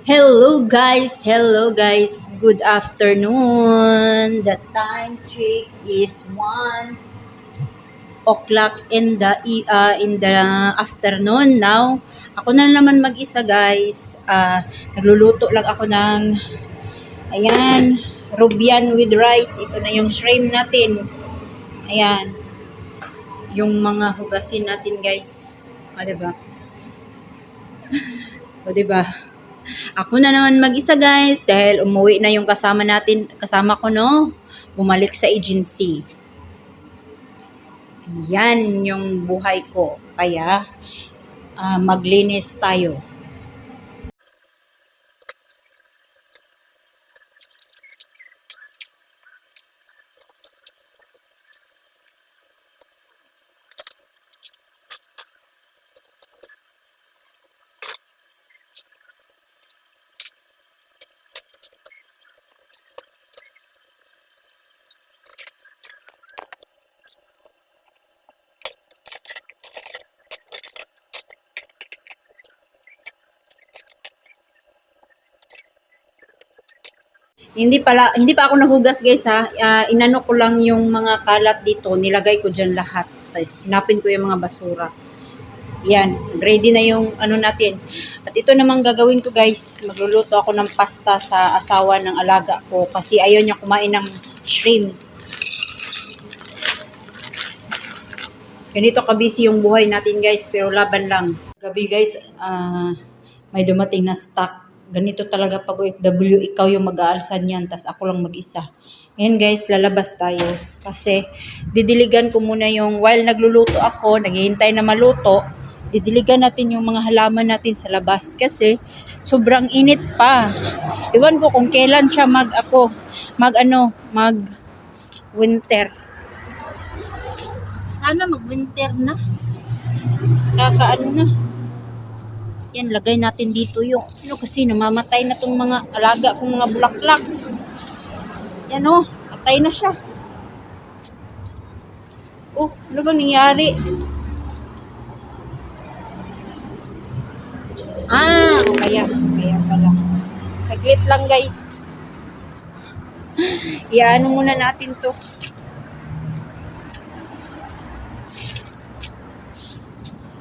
Hello guys, hello guys. Good afternoon. The time check is 1 o'clock in the e- uh, in the afternoon now. Ako na naman mag-isa guys. Ah, nagluluto lang ako ng ayan, Rubian with rice. Ito na yung shrimp natin. Ayan. Yung mga hugasin natin guys. O, diba? O, diba? Ako na naman mag-isa guys dahil umuwi na yung kasama natin, kasama ko no, bumalik sa agency. Yan yung buhay ko. Kaya ah, maglinis tayo. Hindi pala, hindi pa ako naghugas guys ha. Ah, inano ko lang yung mga kalat dito, nilagay ko dyan lahat. At Sinapin ko yung mga basura. Yan, ready na yung ano natin. At ito namang gagawin ko guys, magluluto ako ng pasta sa asawa ng alaga ko kasi ayaw niya kumain ng shrimp. Ganito kabisi yung buhay natin guys, pero laban lang. Gabi guys, ah, may dumating na stock. Ganito talaga pag OFW, ikaw yung mag-aalsan yan, tas ako lang mag-isa. Ngayon guys, lalabas tayo. Kasi didiligan ko muna yung, while nagluluto ako, naghihintay na maluto, didiligan natin yung mga halaman natin sa labas. Kasi sobrang init pa. Iwan ko kung kailan siya mag, ako, mag ano, mag winter. Sana mag-winter na. Kakaano na. Yan, lagay natin dito yung, ano kasi namamatay na tong mga alaga kong mga bulaklak. Yan o, patay na siya. Oh, ano bang nangyari? Ah, kaya, kaya pala. Saglit lang guys. Iano muna natin to.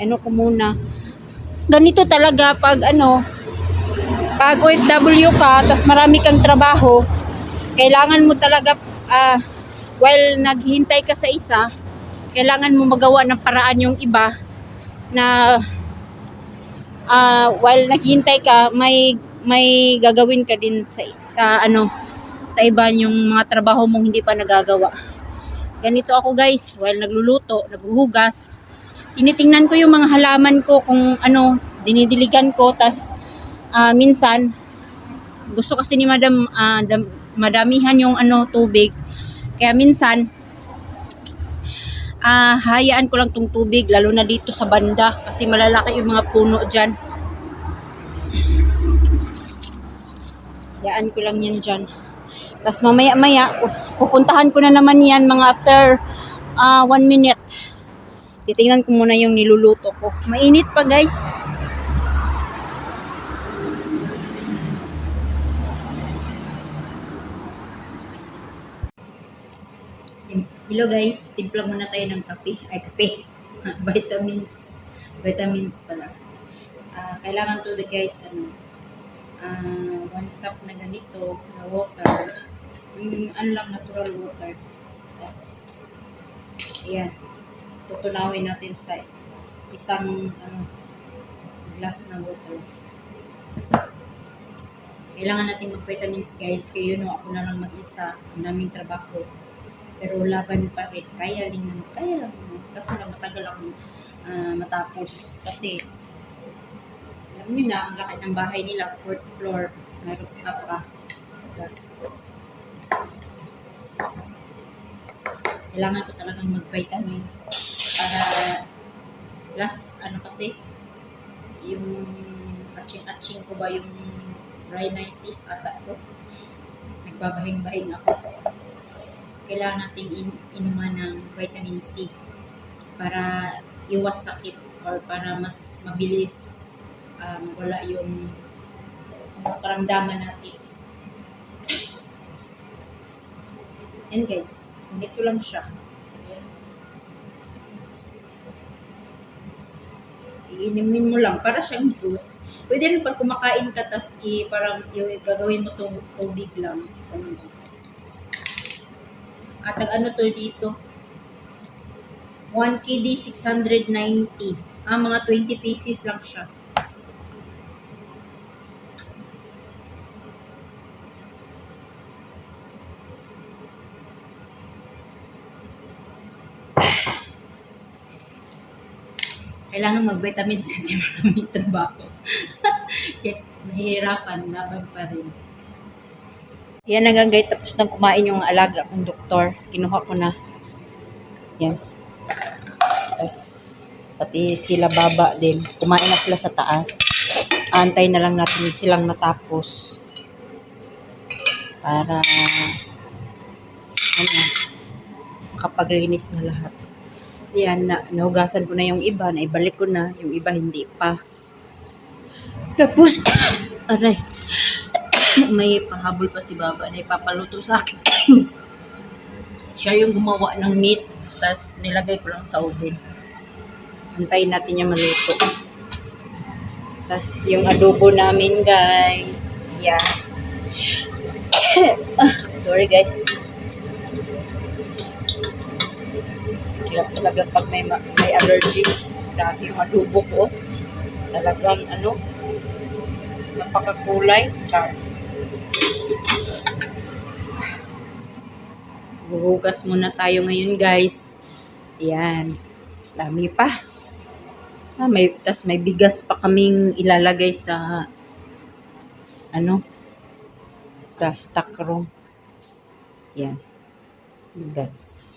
ano ko muna. Ganito talaga pag ano, pag OFW ka, tas marami kang trabaho, kailangan mo talaga, ah, while naghihintay ka sa isa, kailangan mo magawa ng paraan yung iba na ah, while naghihintay ka, may may gagawin ka din sa, sa ano, sa iba yung mga trabaho mong hindi pa nagagawa. Ganito ako guys, while nagluluto, naghuhugas, tinitingnan ko yung mga halaman ko kung ano, dinidiligan ko, tas ah, minsan, gusto kasi ni madam, ah, dam- madamihan yung ano, tubig. Kaya minsan, ah, hayaan ko lang tong tubig, lalo na dito sa banda, kasi malalaki yung mga puno dyan. Hayaan ko lang yan dyan. Tapos mamaya-maya, pupuntahan ko na naman yan mga after ah, one minute. Titingnan ko muna yung niluluto ko. Mainit pa guys. Hello guys, timpla muna tayo ng kape. Ay, kape. Vitamins. Vitamins pala. Ah, kailangan to the guys, ano, ah, one cup na ganito na water. Yung ano lang, natural water. Tapos, ayan tutunawin natin sa isang ano, glass na water. Kailangan natin mag-vitamins guys. Kaya yun, ako na lang mag-isa. Ang daming trabaho. Pero laban pa rin. Kaya rin naman. Kaya lang. Kaso lang matagal ako ah, matapos. Kasi alam niyo na, ang laki ng bahay nila, fourth floor, may rooftop pa. Kailangan ko talagang mag-vitamins plus ano kasi yung atching-atching ko ba yung rhinitis ata ko nagbabahing-bahing ako kailangan nating in- inuman ng vitamin C para iwas sakit or para mas mabilis um, wala yung karamdaman natin. Yan guys, ganito lang siya. Iinimin mo lang para siyang juice. Pwede rin pag kumakain ka, tas i, parang i, gagawin mo itong tubig lang. At ang ano to dito, 1 KD 690. Ah, mga 20 pieces lang siya. Kailangan mag-vitamins kasi maraming trabaho. Kaya nahihirapan, laban pa rin. Yan nga guys, tapos nang kumain yung alaga kong doktor. Kinuha ko na. Yan. Tapos, pati sila baba din. Kumain na sila sa taas. Antay na lang natin silang natapos. Para, ano, makapaglinis na lahat. Yan, na, nahugasan ko na yung iba, naibalik ko na, yung iba hindi pa. Tapos, aray, may pahabol pa si Baba na ipapaluto sa akin. Siya yung gumawa ng meat, tas nilagay ko lang sa oven. Antayin natin niya maluto. Tas yung adobo namin, guys. Yeah. Sorry, guys. Hirap talaga pag may, ma- may allergy. Grabe yung adobo ko. Talagang ano, napakakulay. Char. Huhugas muna tayo ngayon, guys. Ayan. Dami pa. Ah, may, tas may bigas pa kaming ilalagay sa ano sa stock room. Yan. Bigas.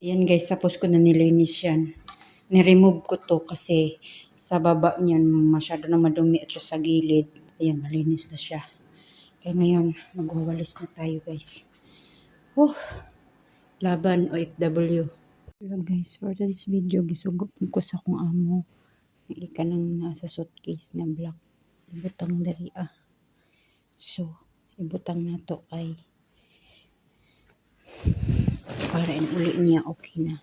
Yan guys, tapos ko na nilinis yan. Ni-remove ko to kasi sa baba niyan masyado na madumi at sa gilid. Ayan, malinis na siya. Kaya ngayon, magwawalis na tayo guys. Oh, laban OFW. Hello guys, for this video, gisugop ko sa kong amo. Ika nang nasa suitcase na black. Ibutang dari ah. So, ibutang na to kay para in uli niya okay na.